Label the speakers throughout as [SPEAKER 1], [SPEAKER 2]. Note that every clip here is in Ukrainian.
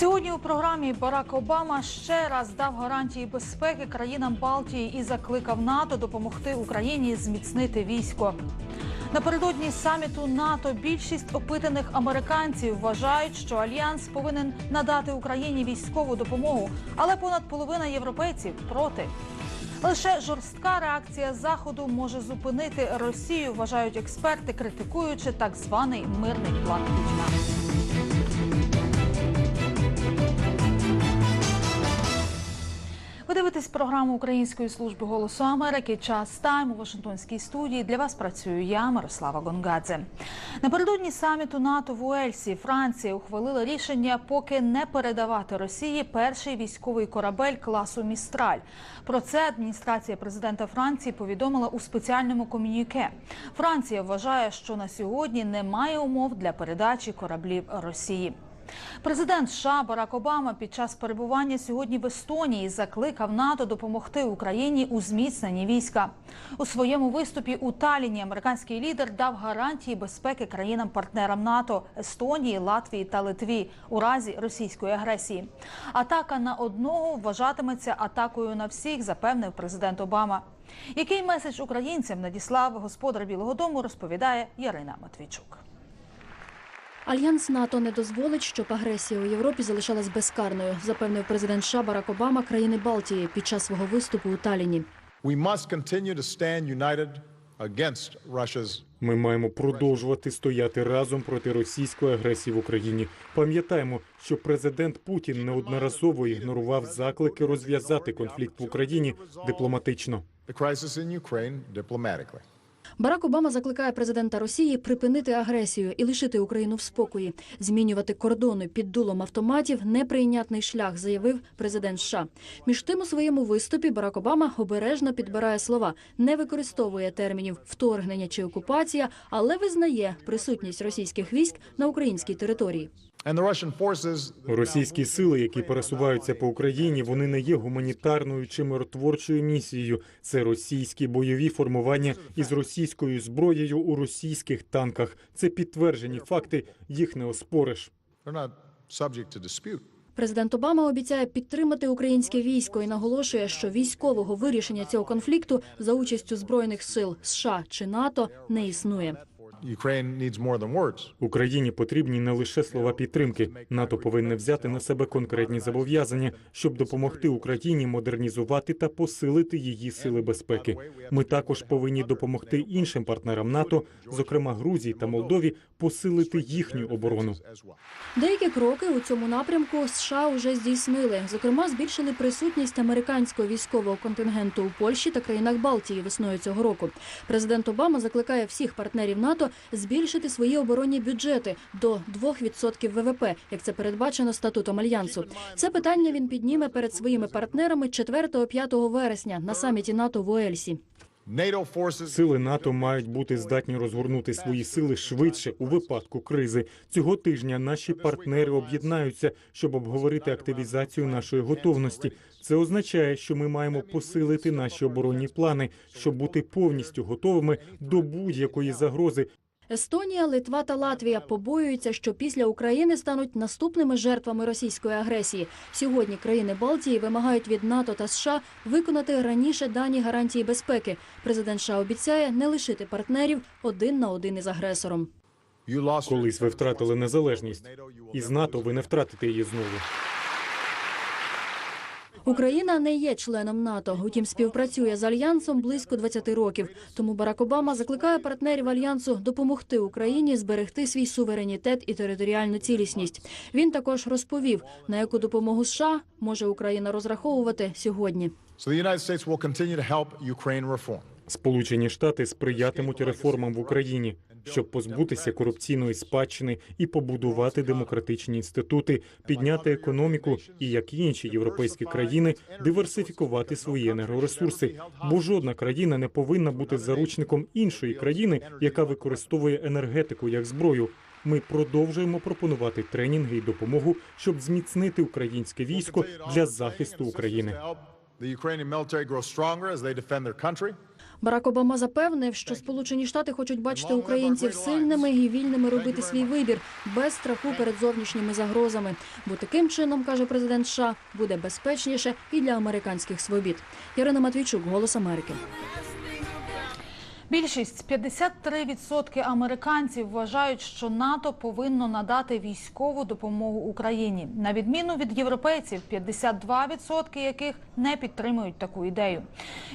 [SPEAKER 1] Сьогодні у програмі Барак Обама ще раз дав гарантії безпеки країнам Балтії і закликав НАТО допомогти Україні зміцнити військо. Напередодні саміту НАТО більшість опитаних американців вважають, що альянс повинен надати Україні військову допомогу, але понад половина європейців проти. Лише жорстка реакція заходу може зупинити Росію, вважають експерти, критикуючи так званий мирний план Путіна. Ви дивитесь програму Української служби голосу Америки. Час тайм у Вашингтонській студії. Для вас працюю я, Мирослава Гонгадзе. Напередодні саміту НАТО в Уельсі Франція ухвалила рішення поки не передавати Росії перший військовий корабель класу Містраль. Про це адміністрація президента Франції повідомила у спеціальному комюніке. Франція вважає, що на сьогодні немає умов для передачі кораблів Росії. Президент США Барак Обама під час перебування сьогодні в Естонії закликав НАТО допомогти Україні у зміцненні війська. У своєму виступі у Таліні американський лідер дав гарантії безпеки країнам-партнерам НАТО Естонії, Латвії та Литві у разі російської агресії. Атака на одного вважатиметься атакою на всіх, запевнив президент Обама. Який меседж українцям надіслав господар Білого Дому, розповідає Ярина Матвійчук.
[SPEAKER 2] Альянс НАТО не дозволить, щоб агресія у Європі залишалась безкарною, запевнив президент США Барак Обама країни Балтії під час свого виступу у Таліні.
[SPEAKER 3] Ми маємо продовжувати стояти разом проти російської агресії в Україні. Пам'ятаємо, що президент Путін неодноразово ігнорував заклики розв'язати конфлікт в Україні дипломатично.
[SPEAKER 2] Барак Обама закликає президента Росії припинити агресію і лишити Україну в спокої. Змінювати кордони під дулом автоматів неприйнятний шлях, заявив президент США. Між тим у своєму виступі Барак Обама обережно підбирає слова, не використовує термінів вторгнення чи окупація, але визнає присутність російських військ на українській території.
[SPEAKER 4] And the Russian forces
[SPEAKER 3] Російські сили, які пересуваються по Україні, вони не є гуманітарною чи миротворчою місією. Це російські бойові формування із російською зброєю у російських танках. Це підтверджені факти. Їх не оспориш.
[SPEAKER 4] they're not subject to dispute.
[SPEAKER 2] Президент Обама обіцяє підтримати українське військо і наголошує, що військового вирішення цього конфлікту за участю збройних сил США чи НАТО не існує.
[SPEAKER 4] Ukraine needs more than words.
[SPEAKER 3] Україні потрібні не лише слова підтримки. НАТО повинне взяти на себе конкретні зобов'язання, щоб допомогти Україні модернізувати та посилити її сили безпеки. Ми також повинні допомогти іншим партнерам НАТО, зокрема Грузії та Молдові, посилити їхню оборону.
[SPEAKER 2] Деякі кроки у цьому напрямку США вже здійснили. Зокрема, збільшили присутність американського військового контингенту у Польщі та країнах Балтії весною цього року. Президент Обама закликає всіх партнерів НАТО збільшити свої оборонні бюджети до 2% ВВП, як це передбачено статутом альянсу. Це питання він підніме перед своїми партнерами 4-5 вересня на саміті НАТО в Уельсі.
[SPEAKER 3] Сили НАТО мають бути здатні розгорнути свої сили швидше у випадку кризи. Цього тижня наші партнери об'єднаються, щоб обговорити активізацію нашої готовності. Це означає, що ми маємо посилити наші оборонні плани, щоб бути повністю готовими до будь-якої загрози,
[SPEAKER 2] Естонія, Литва та Латвія побоюються, що після України стануть наступними жертвами російської агресії. Сьогодні країни Балтії вимагають від НАТО та США виконати раніше дані гарантії безпеки. Президент США обіцяє не лишити партнерів один на один із агресором.
[SPEAKER 3] Колись ви втратили незалежність. Із НАТО ви не втратите її знову.
[SPEAKER 2] Україна не є членом НАТО, утім співпрацює з альянсом близько 20 років. Тому Барак Обама закликає партнерів альянсу допомогти Україні зберегти свій суверенітет і територіальну цілісність. Він також розповів, на яку допомогу США може Україна розраховувати сьогодні.
[SPEAKER 3] Сполучені Штати сприятимуть реформам в Україні, щоб позбутися корупційної спадщини і побудувати демократичні інститути, підняти економіку і, як і інші європейські країни, диверсифікувати свої енергоресурси. Бо жодна країна не повинна бути заручником іншої країни, яка використовує енергетику як зброю. Ми продовжуємо пропонувати тренінги і допомогу, щоб зміцнити українське військо для захисту України.
[SPEAKER 2] Барак Обама запевнив, що Сполучені Штати хочуть бачити українців сильними і вільними робити свій вибір без страху перед зовнішніми загрозами. Бо таким чином, каже президент США, буде безпечніше і для американських свобід. Ярина Матвійчук, Голос Америки.
[SPEAKER 1] Більшість 53% американців вважають, що НАТО повинно надати військову допомогу Україні, на відміну від європейців, 52% яких не підтримують таку ідею.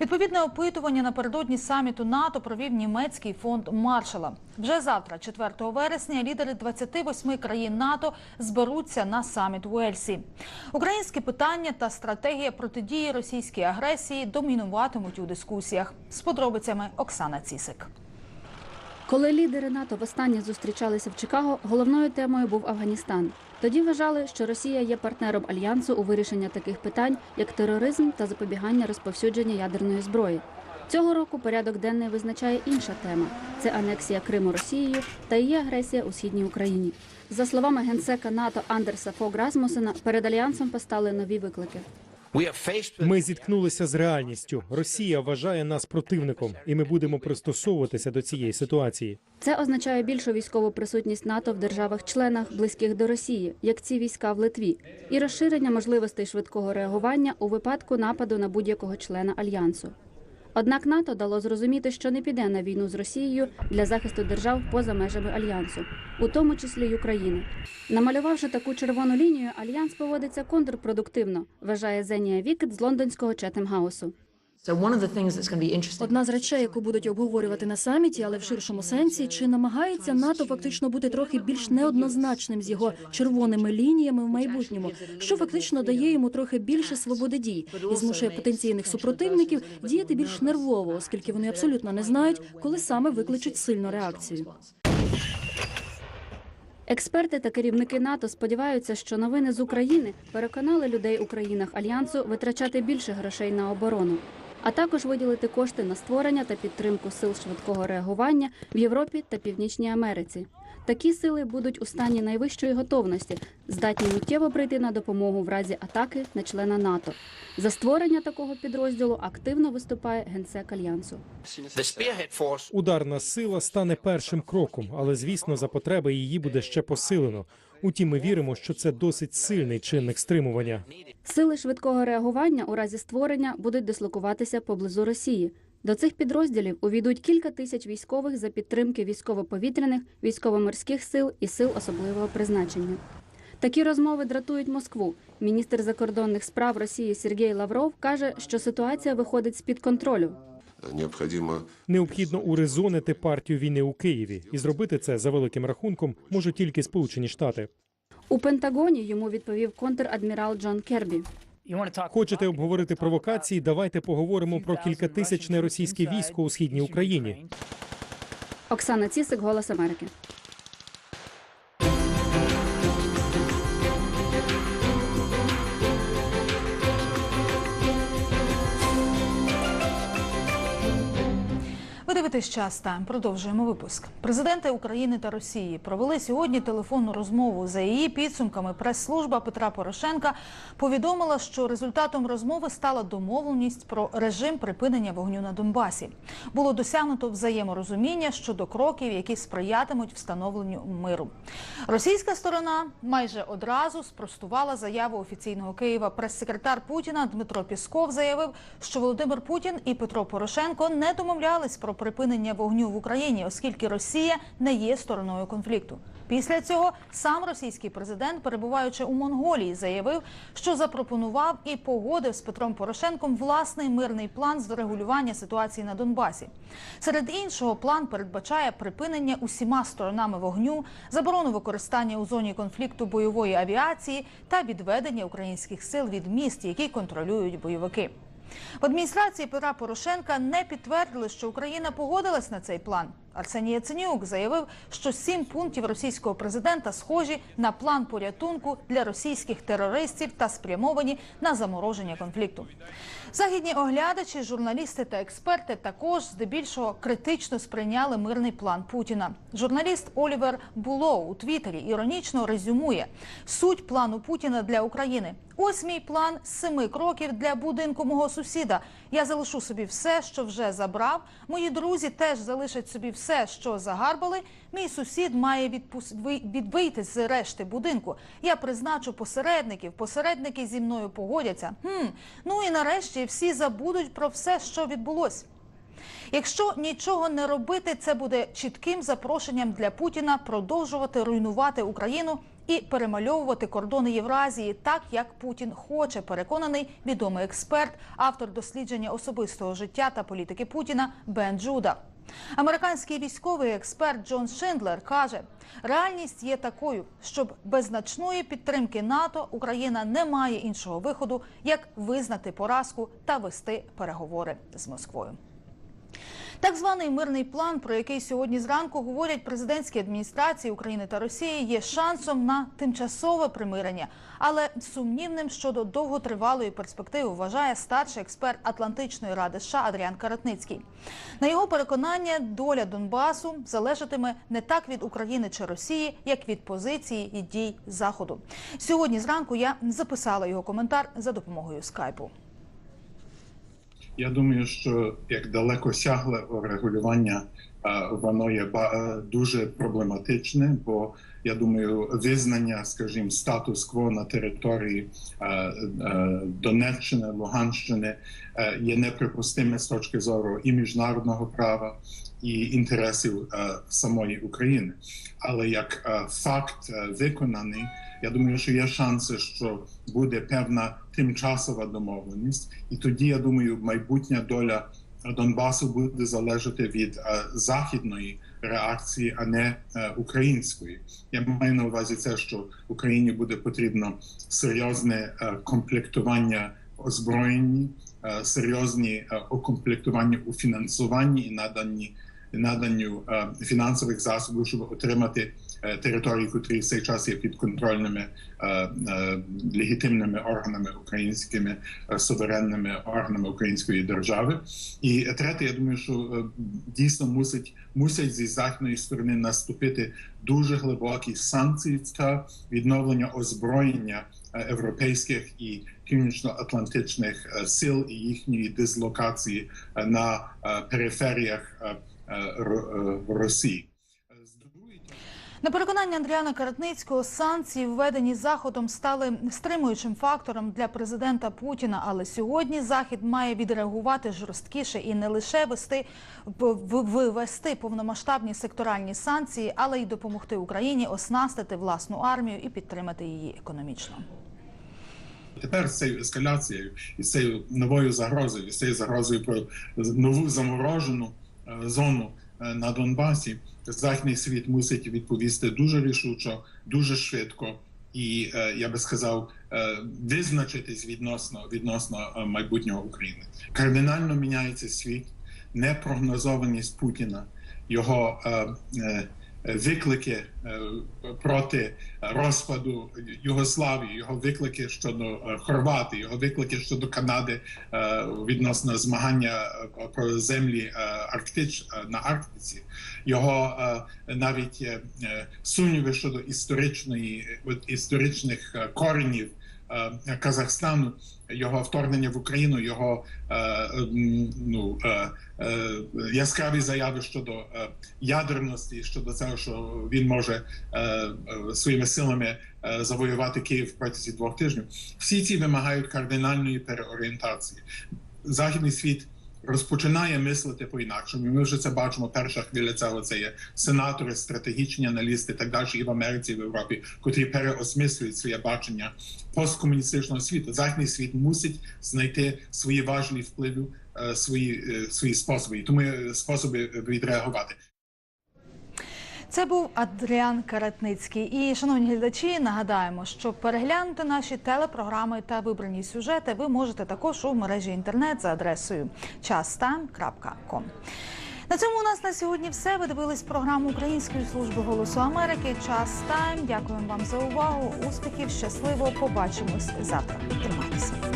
[SPEAKER 1] Відповідне опитування напередодні саміту НАТО провів німецький фонд Маршала. Вже завтра, 4 вересня, лідери 28 країн НАТО зберуться на саміт у Ельсі. Українські питання та стратегія протидії російській агресії домінуватимуть у дискусіях. З подробицями Оксана Цісик.
[SPEAKER 5] Коли лідери НАТО востаннє зустрічалися в Чикаго, головною темою був Афганістан. Тоді вважали, що Росія є партнером альянсу у вирішенні таких питань, як тероризм та запобігання розповсюдження ядерної зброї. Цього року порядок денний визначає інша тема: це анексія Криму Росією та її агресія у східній Україні. За словами генсека НАТО Андерса Фог Расмусена, перед альянсом постали нові виклики.
[SPEAKER 3] Ми зіткнулися з реальністю. Росія вважає нас противником, і ми будемо пристосовуватися до цієї ситуації.
[SPEAKER 5] Це означає більшу військову присутність НАТО в державах-членах, близьких до Росії, як ці війська в Литві, і розширення можливостей швидкого реагування у випадку нападу на будь-якого члена альянсу. Однак НАТО дало зрозуміти, що не піде на війну з Росією для захисту держав поза межами альянсу, у тому числі й України. Намалювавши таку червону лінію, альянс поводиться контрпродуктивно, вважає Зенія Вікет з лондонського Четемгаусу.
[SPEAKER 6] So one of the things that's going to be interesting.
[SPEAKER 2] Одна з речей, яку будуть обговорювати на саміті, але в ширшому сенсі, чи намагається НАТО фактично бути трохи більш неоднозначним з його червоними лініями в майбутньому, що фактично дає йому трохи більше свободи дій і змушує потенційних супротивників діяти більш нервово, оскільки вони абсолютно не знають, коли саме викличуть сильну реакцію.
[SPEAKER 5] Експерти та керівники НАТО сподіваються, що новини з України переконали людей у країнах альянсу витрачати більше грошей на оборону, а також виділити кошти на створення та підтримку сил швидкого реагування в Європі та Північній Америці. Такі сили будуть у стані найвищої готовності, здатні миттєво прийти на допомогу в разі атаки на члена НАТО. За створення такого підрозділу активно виступає генсек альянсу.
[SPEAKER 3] Ударна сила стане першим кроком, але звісно, за потреби її буде ще посилено. Утім, ми віримо, що це досить сильний чинник стримування.
[SPEAKER 5] Сили швидкого реагування у разі створення будуть дислокуватися поблизу Росії. До цих підрозділів увійдуть кілька тисяч військових за підтримки військово-повітряних, військово-морських сил і сил особливого призначення. Такі розмови дратують Москву. Міністр закордонних справ Росії Сергій Лавров каже, що ситуація виходить з під контролю.
[SPEAKER 7] необходимо
[SPEAKER 3] Необхідно урезонити партію війни у Києві, і зробити це за великим рахунком можуть тільки Сполучені Штати.
[SPEAKER 5] У Пентагоні йому відповів контр-адмірал Джон Кербі.
[SPEAKER 3] Хочете обговорити провокації? Давайте поговоримо про кількатисячне російське військо у східній Україні.
[SPEAKER 5] Оксана Цісик, Голос Америки.
[SPEAKER 1] Дивитесь час тайм. Продовжуємо випуск. Президенти України та Росії провели сьогодні телефонну розмову. За її підсумками прес-служба Петра Порошенка повідомила, що результатом розмови стала домовленість про режим припинення вогню на Донбасі. Було досягнуто взаєморозуміння щодо кроків, які сприятимуть встановленню миру. Російська сторона майже одразу спростувала заяву офіційного Києва. Прес-секретар Путіна Дмитро Пісков заявив, що Володимир Путін і Петро Порошенко не домовлялись про припинення вогню в Україні, оскільки Росія не є стороною конфлікту. Після цього сам російський президент, перебуваючи у Монголії, заявив, що запропонував і погодив з Петром Порошенком власний мирний план з регулювання ситуації на Донбасі. Серед іншого, план передбачає припинення усіма сторонами вогню, заборону використання у зоні конфлікту бойової авіації та відведення українських сил від міст, які контролюють бойовики. В адміністрації Петра Порошенка не підтвердили, що Україна погодилась на цей план. Арсеній Яценюк заявив, що сім пунктів російського президента схожі на план порятунку для російських терористів та спрямовані на замороження конфлікту. Західні оглядачі, журналісти та експерти також здебільшого критично сприйняли мирний план Путіна. Журналіст Олівер Булоу у Твіттері іронічно резюмує суть плану Путіна для України. Ось мій план семи кроків для будинку мого сусіда. Я залишу собі все, що вже забрав. Мої друзі теж залишать собі все, що загарбали. Мій сусід має відпус... з решти будинку. Я призначу посередників. Посередники зі мною погодяться. Хм. Ну і нарешті всі забудуть про все, що відбулось. Якщо нічого не робити, це буде чітким запрошенням для Путіна продовжувати руйнувати Україну і перемальовувати кордони Євразії так, як Путін хоче. Переконаний відомий експерт, автор дослідження особистого життя та політики Путіна Бен Джуда. Американський військовий експерт Джон Шиндлер каже: реальність є такою, щоб без значної підтримки НАТО Україна не має іншого виходу, як визнати поразку та вести переговори з Москвою. Так званий мирний план, про який сьогодні зранку говорять президентські адміністрації України та Росії, є шансом на тимчасове примирення, але сумнівним щодо довготривалої перспективи вважає старший експерт Атлантичної ради США Адріан Каратницький. На його переконання, доля Донбасу залежатиме не так від України чи Росії, як від позиції і дій Заходу. Сьогодні зранку я записала його коментар за допомогою скайпу.
[SPEAKER 7] Я думаю, що як далекосягле регулювання е, воно є е, дуже проблематичне, бо я думаю, визнання, скажімо, статус-кво на території е, Донеччини, Луганщини є неприпустиме з точки зору і міжнародного права, і інтересів самої України. Але як факт виконаний, я думаю, що є шанси, що буде певна тимчасова домовленість, і тоді я думаю, майбутня доля Донбасу буде залежати від е, західної реакції, а не е, української. Я маю на увазі це, що Україні буде потрібно серйозне е, комплектування озброєнні, серйозні окомплектування у фінансуванні і наданні наданню фінансових засобів, щоб отримати е, території, котрі в цей час є підконтрольними е, е, легітимними органами українськими суверенними органами української держави. І третє, я думаю, що дійсно мусить мусять зі західної сторони наступити дуже глибокі санкції та відновлення озброєння європейських і північно-атлантичних сил і їхньої дислокації на периферіях Ро- Росії.
[SPEAKER 1] На переконання Андріана Каратницького, санкції, введені заходом, стали стримуючим фактором для президента Путіна. Але сьогодні захід має відреагувати жорсткіше і не лише вести вивести повномасштабні секторальні санкції, але й допомогти Україні оснастити власну армію і підтримати її економічно.
[SPEAKER 7] Тепер з цією ескаляцією і з цією новою загрозою, і з цією загрозою про нову заморожену е, зону е, на Донбасі, західний світ мусить відповісти дуже рішучо, дуже швидко. І е, я би сказав, е, визначитись відносно відносно е, майбутнього України. Кардинально міняється світ, непрогнозованість Путіна, його виклики е, проти розпаду Югославії, його виклики щодо е, Хорватії, його виклики щодо Канади е, відносно змагання про землі Арктич на Арктиці, його навіть сумніви щодо історичної історичних коренів Казахстану, його вторгнення в Україну, його е, ну, е, е, яскраві заяви щодо е, ядерності, щодо цього, що він може е, е, своїми силами е, завоювати Київ протягом двох тижнів. Всі ці вимагають кардинальної переорієнтації. Західний світ розпочинає мислити по-інакшому. Ми вже це бачимо. Перша хвиля цього це є сенатори, стратегічні аналісти, так далі, і в Америці, і в Європі, котрі переосмислюють своє бачення посткомуністичного світу. Західний світ мусить знайти свої важливі впливи, е, свої, е, свої способи, і тому способи відреагувати.
[SPEAKER 1] Це був Адріан Каратницький. І, шановні глядачі, нагадаємо, що переглянути наші телепрограми та вибрані сюжети ви можете також у мережі інтернет за адресою chastime.com. На цьому у нас на сьогодні все. Ви дивились програму Української служби голосу Америки. Час тайм. Дякуємо вам за увагу. Успіхів, щасливо. Побачимось завтра. Тримайтеся.